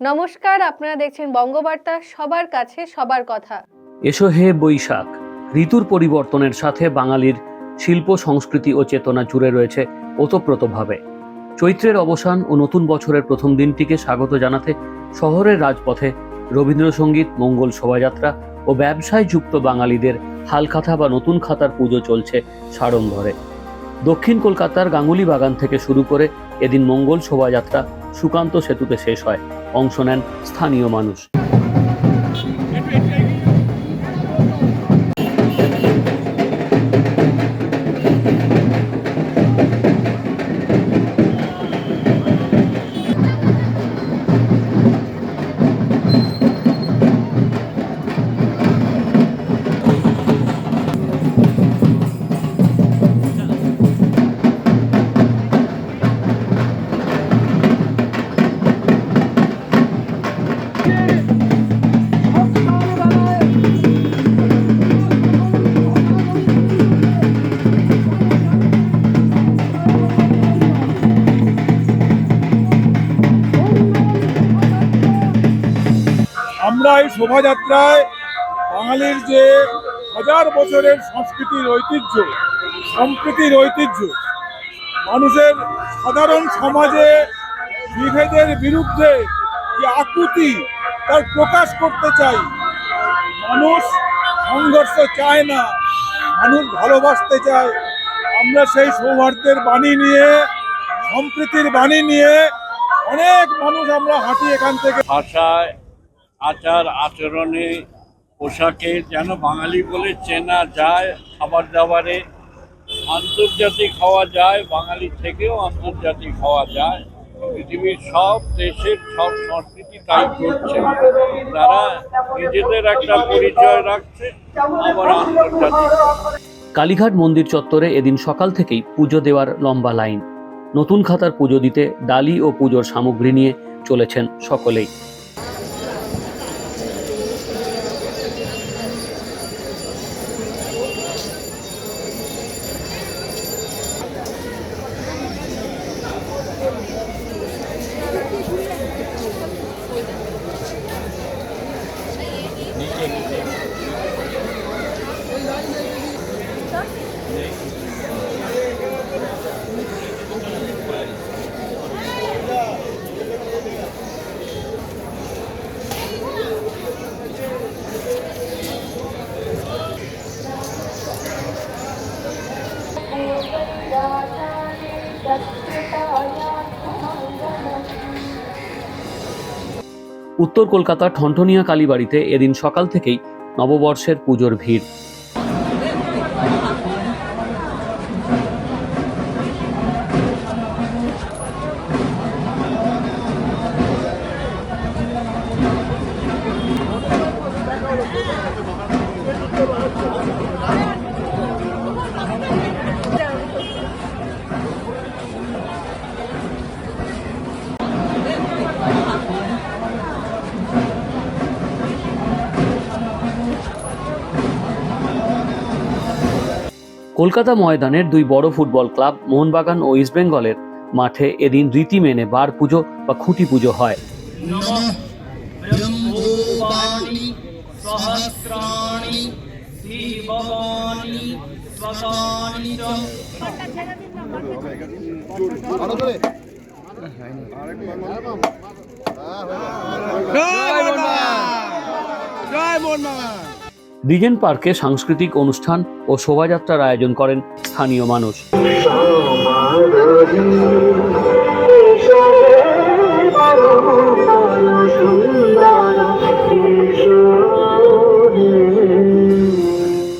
নমস্কার, আপনারা দেখছেন বঙ্গবার্তা, সবার কাছে সবার কথা। এসো হে বৈশাখ, ঋতুর পরিবর্তনের সাথে বাঙালির শিল্প, সংস্কৃতি ও চেতনা জুড়ে রয়েছে ওতপ্রোতভাবে। চৈত্রের অবসান ও নতুন বছরের প্রথম দিনটিকে স্বাগত জানাতে শহরের রাজপথে রবীন্দ্রসঙ্গীত, মঙ্গল শোভাযাত্রা ও ব্যবসায় যুক্ত বাঙালিদের হালখাতা বা নতুন খাতার পুজো চলছে সাড়ম্বরে। দক্ষিণ কলকাতার গাঙ্গুলি বাগান থেকে শুরু করে এদিন মঙ্গল শোভাযাত্রা সুকান্ত সেতুতে শেষ হয়। অংশ নেন স্থানীয় মানুষ। আমরা শোভাযাত্রায় বাঙালির যে হাজার বছরের সংস্কৃতির ঐতিহ্য, সম্প্রীতির ঐতিহ্য, মানুষের সাধারণ সমাজে বিভেদের বিরুদ্ধে যে আকুতি তার প্রকাশ করতে চাই, মানুষ সংঘর্ষ চায় না, মানুষ ভালোবাসতে চায়। আমরা সেই সৌহার্দ্যের বাণী নিয়ে, সম্প্রীতির বাণী নিয়ে অনেক মানুষ আমরা হাঁটি এখান থেকে। ভাষায় আচার আচরণে, পোশাকে যেন বাঙালি বলে চেনা যায় খাবার দাবারে আন্তর্জাতিক হওয়া যায়, বাঙালি থেকেও আন্তর্জাতিক হওয়া যায়। পৃথিবীর সব দেশের সব সংস্কৃতি তাই করছে তারা নিজেদের একটা পরিচয় রাখছে, আবার আন্তর্জাতিক। কালীঘাট মন্দির চত্বরে এদিন সকাল থেকেই পুজো দেওয়ার লম্বা লাইন। নতুন খাতার পুজো দিতে ডালি ও পুজোর সামগ্রী নিয়ে চলেছেন সকলেই। anything. উত্তর কলকাতার ঠনঠনিয়া কালীবাড়িতে এদিন সকাল থেকেই নববর্ষের পুজোর ভিড়। কলকাতা ময়দানের দুই বড় ফুটবল ক্লাব, মোহনবাগান ও ইস্টবেঙ্গলের মাঠে এদিন রীতি মেনে বার পুজো বা খুঁটি পুজো হয়। জয় মোহন বাগান দ্বিজেন পার্কে সাংস্কৃতিক অনুষ্ঠান ও শোভাযাত্রার আয়োজন করেন স্থানীয় মানুষ।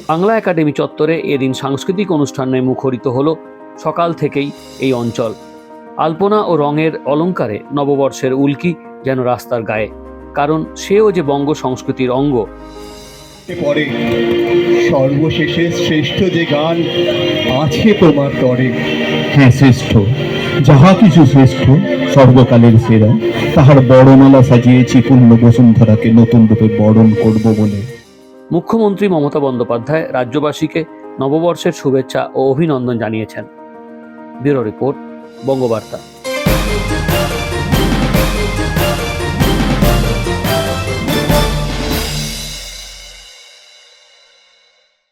বাংলা একাডেমি চত্বরে এদিন সাংস্কৃতিক অনুষ্ঠানে মুখরিত হল সকাল থেকেই এই অঞ্চল। আলপনা ও রঙের অলঙ্কারে নববর্ষের উল্কি যেন রাস্তার গায়ে। কারণ সেও যে বঙ্গ সংস্কৃতির অঙ্গ পরে সর্বশেষে শ্রেষ্ঠ যে গান আছে তোমার তরে। হ্যাঁ শ্রেষ্ঠ যাহা কিছু শ্রেষ্ঠ সর্বকালের সেরা তাহার বড়মালা সাজিয়েছি পূর্ণ বসুন্ধরাকে নতুন রূপে বরণ করব বলে। মুখ্যমন্ত্রী মমতা বন্দ্যোপাধ্যায় রাজ্যবাসীকে নববর্ষের শুভেচ্ছা ও অভিনন্দন জানিয়েছেন। Bureau report Bangabarta.